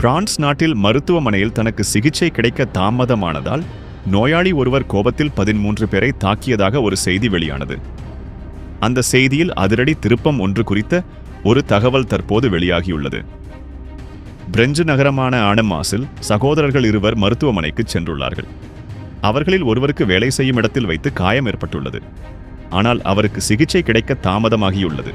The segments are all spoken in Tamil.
பிரான்ஸ் நாட்டில் மருத்துவமனையில் தனக்கு சிகிச்சை கிடைக்க தாமதமானதால் நோயாளி ஒருவர் கோபத்தில் பதிமூன்று பேரை தாக்கியதாக ஒரு செய்தி வெளியானது. அந்த செய்தியில் அதிரடி திருப்பம் ஒன்று குறித்த ஒரு தகவல் தற்போது வெளியாகியுள்ளது. பிரெஞ்சு நகரமான ஆனமாஸில் சகோதரர்கள் இருவர் மருத்துவமனைக்கு சென்றுள்ளார்கள். அவர்களில் ஒருவருக்கு வேலை செய்யும் இடத்தில் வைத்து காயம் ஏற்பட்டுள்ளது. ஆனால் அவருக்கு சிகிச்சை கிடைக்க தாமதமாகியுள்ளது.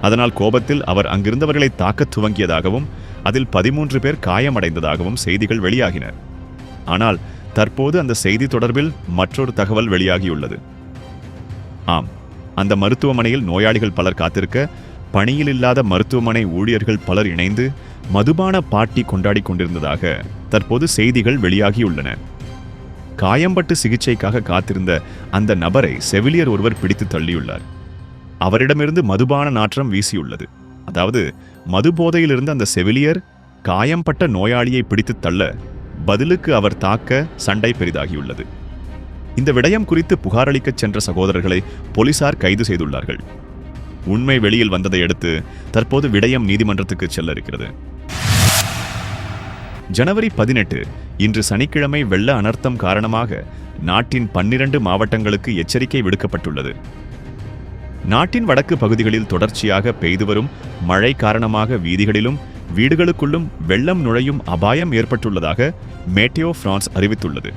அதனால் கோபத்தில் அவர் அங்கிருந்தவர்களை தாக்கத் துவங்கியதாகவும் அதில் பதிமூன்று பேர் காயமடைந்ததாகவும் செய்திகள் வெளியாகின. ஆனால் தற்போது அந்த செய்தி தொடர்பில் மற்றொரு தகவல் வெளியாகியுள்ளது. ஆம் அந்த மருத்துவமனையில் நோயாளிகள் பலர் காத்திருக்க பணியில் இல்லாத மருத்துவமனை ஊழியர்கள் பலர் இணைந்து மதுபான பாட்டி கொண்டாடி கொண்டிருந்ததாக தற்போது செய்திகள் வெளியாகியுள்ளன. காயம்பட்டு சிகிச்சைக்காக காத்திருந்த அந்த நபரை செவிலியர் ஒருவர் பிடித்து தள்ளியுள்ளார். அவரிடமிருந்து மதுபான நாற்றம் வீசியுள்ளது. அதாவது மது போதையில் இருந்த அந்த செவிலியர் காயம்பட்ட நோயாளியை பிடித்து தள்ள பதிலுக்கு அவர் தாக்க சண்டை பெரிதாகியுள்ளது. இந்த விடயம் குறித்து புகாரளிக்கச் சென்ற சகோதரர்களை போலீசார் கைது செய்துள்ளார்கள். உண்மை வெளியில் வந்ததை அடுத்து தற்போது விடயம் நீதிமன்றத்துக்கு செல்ல இருக்கிறது ஜனவரி பதினெட்டு இன்று சனிக்கிழமை வெள்ள அனர்த்தம் காரணமாக நாட்டின் பன்னிரண்டு மாவட்டங்களுக்கு எச்சரிக்கை விடுக்கப்பட்டுள்ளது. நாட்டின் வடக்கு பகுதிகளில் தொடர்ச்சியாக பெய்து வரும் மழை காரணமாக வீதிகளிலும் வீடுகளுக்குள்ளும் வெள்ளம் நுழையும் அபாயம் ஏற்பட்டுள்ளதாக மேட்டியோ பிரான்ஸ் அறிவித்துள்ளது.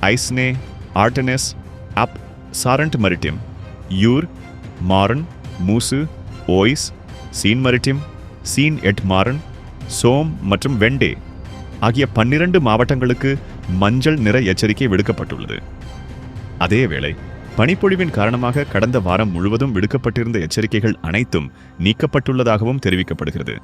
ஐஸ்னே ஆர்டனெஸ் அப் Charente Maritime Eure Marne Meuse Oise Seine Maritime Seine et Marne Somme மற்றும் வெண்டே ஆகிய பன்னிரண்டு மாவட்டங்களுக்கு மஞ்சள் நிற எச்சரிக்கை விடுக்கப்பட்டுள்ளது. அதேவேளை பனிப்பொழிவின் காரணமாக கடந்த வாரம் முழுவதும் விடுக்கப்பட்டிருந்த எச்சரிக்கைகள் அனைத்தும் நீக்கப்பட்டுள்ளதாகவும் தெரிவிக்கப்படுகிறது.